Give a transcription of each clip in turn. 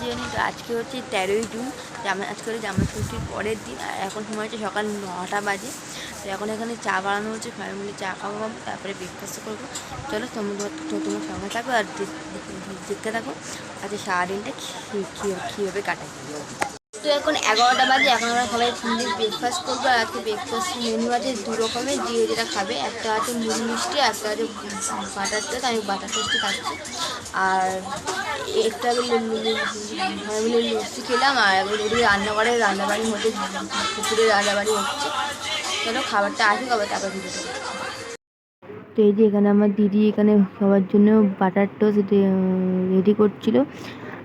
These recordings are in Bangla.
জানি তো আজকে হচ্ছে তেরোই জুন জামা আজকে হচ্ছে জামা ষষ্ঠীর পরের দিন, আর এখন সময় হচ্ছে সকাল নটা বাজে। তো এখন এখানে চা বানানো হচ্ছে, সবাই মিলে চা খাব খাব তারপরে ব্রেকফাস্ট করব। চলো, তোমার তোমার সঙ্গে থাকো আর দেখ- দেখ- দেখতে থাকো। আজকে সারাদিনটা কীভাবে কাটাই। তো এখন এগারোটা বাজে, এখন আমরা সবাই সুন্দর ব্রেকফাস্ট করব, আর আজকে ব্রেকফাস্ট মেনু আছে দু রকমের যে যেটা খাবে। একটা আছে মুড়ি মিষ্টি একটা আছে বাটার টোস্ট, আমি বাটার টোস্টই খাচ্ছি। আর একটা মিলে লস্যি খেলাম, আর একবার ওদিকে রান্নাঘরে, রান্নাবাড়ির মধ্যে পুকুরে রান্নাবাড়ি হচ্ছে। চলো খাবারটা আসুক আবার তারপর করছি তো এই যে এখানে আমার দিদি, এখানে সবার জন্য বাটার টোস্ট রেডি করছিল।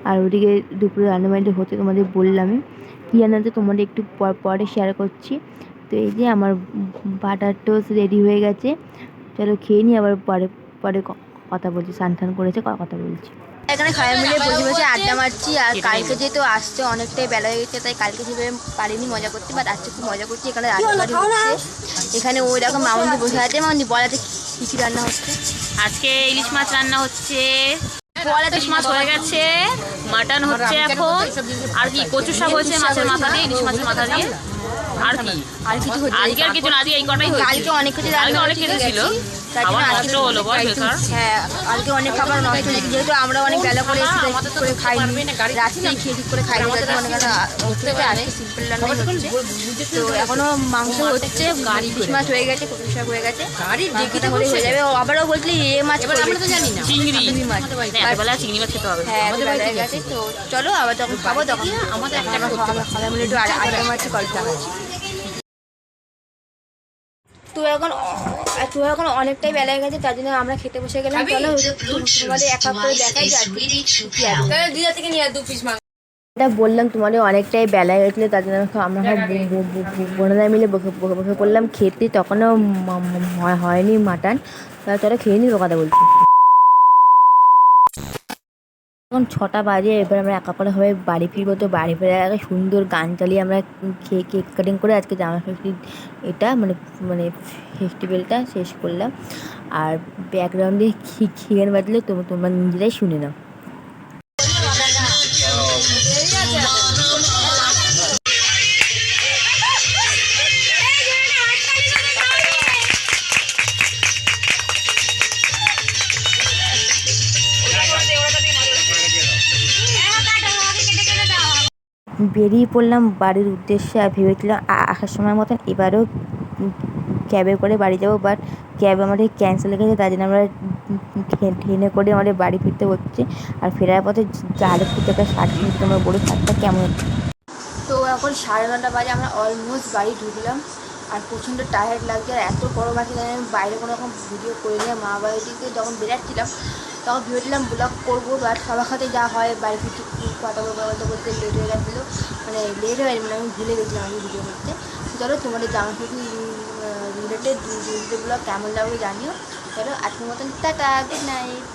আর ওদিকে দুপুরে রান্নাবাড়িটা হতে তোমাদের বললামই কী রান্না হচ্ছে তোমাদের একটু পর পরে শেয়ার করছি। তো এই যে আমার বাটার টোস্ট রেডি হয়ে গেছে। চলো খেয়ে নিই আবার পরে পরে কথা বলছি। স্নান টান করেছে ক- কথা বলছি। এখানে সবাই মিলে বসে বসে আড্ডা মারছি আর কালকে যেহেতু আসছে অনেকটাই বেলা হয়ে গেছে তাই কালকে সেভাবে পারিনি মজা করতে বাট আজকে খুব মজা করছি। এখানে রান্না বাড়ি হচ্ছে এখানে ওই রকম মামুনি বসে আছে। মামুনি বলা আছে কী কী রান্না হচ্ছে? আজকে ইলিশ মাছ রান্না হচ্ছে। ইলিশ মাছ হয়ে গেছে মাটন হচ্ছে এখন। আর কি কচু শাক হয়েছে মাছের মাথা দিয়ে ইলিশ মাছের মাথা দিয়ে। আর কি? কিছু আজকে আর কিছু না আজকে এই কটাই হয়েছে। কালকে অনেক কিছু অনেক কিছু ছিল। আজকে হ্যাঁ অনেক খাবার নষ্ট হয়েছে যেহেতু আমরা অনেক বেলা করে করে রাত্রেই খেয়ে ঠিক করে খাইনি তার অনেক আজকে সিম্পল রান্নাই তো এখনও মাংস হচ্ছে ইলিশ মাছ হয়ে গেছে কচু শাক হয়ে গেছে। মাংসটা হলে হয়ে যাবে। ও আবারও বলছিলি এ মাছ আমরা তো জানি না। চিংড়ি। মাছ হ্যাঁ, চিংড়ি মাছ খেতে হবে। হ্যাঁ হয়ে গেছে। তো চলো আবার যখন খাব তখন আমাদের একটা মিলে মারছি তো এখন অ- তো এখন অনেকটাই বেলা হয়ে গেছে তার জন্য আমরা খেতে বসে গেলাম। চলো তোমাদের এক এক করে দেখাই যে আজকে কি আছে। এটা বললাম তোমার অনেকটাই বেলা হয়েছিল তার জন্য আমরা বোনেরা মিলে বসে বসে করলাম খেতে তখনও হয়- হয়নি মাটন। তাহলে চলো খেয়ে নিল কথা বলছি। এখন ছটা বাজে, এবার আমরা একা করে হয়ে বাড়ি ফিরবো। তো বাড়ি ফেরার আগে সুন্দর গান চালিয়ে আমরা খেয়ে কেক কাটিং করে আজকে জামা ষষ্ঠীর এটা মানে মানে ফেস্টিভ্যালটা শেষ করলাম। আর ব্যাকগ্রাউন্ডে গান বাজলে তোমরা তোমরা নিজেরাই শুনে নাও। বেরিয়ে পড়লাম বাড়ির উদ্দেশ্যে আর ভেবেছিলাম আসার সময় মতন এবারেও ক্যাবে করে বাড়ি যাব বাট ক্যাব আমাদের ক্যান্সেল হয়ে গেছে, তার জন্য আমরা ট্রে- ট্রেনে করে আমাদের বাড়ি ফিরতে হচ্ছে। আর ফেরার পথে জালে ফুটে ষাট মিনিট তোমরা বলো ষাটটা কেমন তো এখন সাড়ে নটা বাজে, আমরা অলমোস্ট বাড়ি ঢুকলাম। আর প্রচণ্ড টায়ার্ড লাগছে, আর এত আছে যে আমি বাইরে কোনো রকম ভিডিও করে নিয়ে মা বাড়ি থেকে যখন বেরাচ্ছিলাম তখন ভেবেছিলাম ব্লগ করব বাট সবার সাথে যা হয়, বাড়ি ফিরতে কথা বলতে কথা বলতে লেট হয়ে গেছিল। মানে লেট হয়ে মানে আমি ভুলে গেছিলাম আমি ভিডিও করতে। চলো তোমাদের জামা শুধু রিলেটেড ব্লগ কেমন লাগবে জানিও। চলো আজকের মতন, টাটা গুড নাইট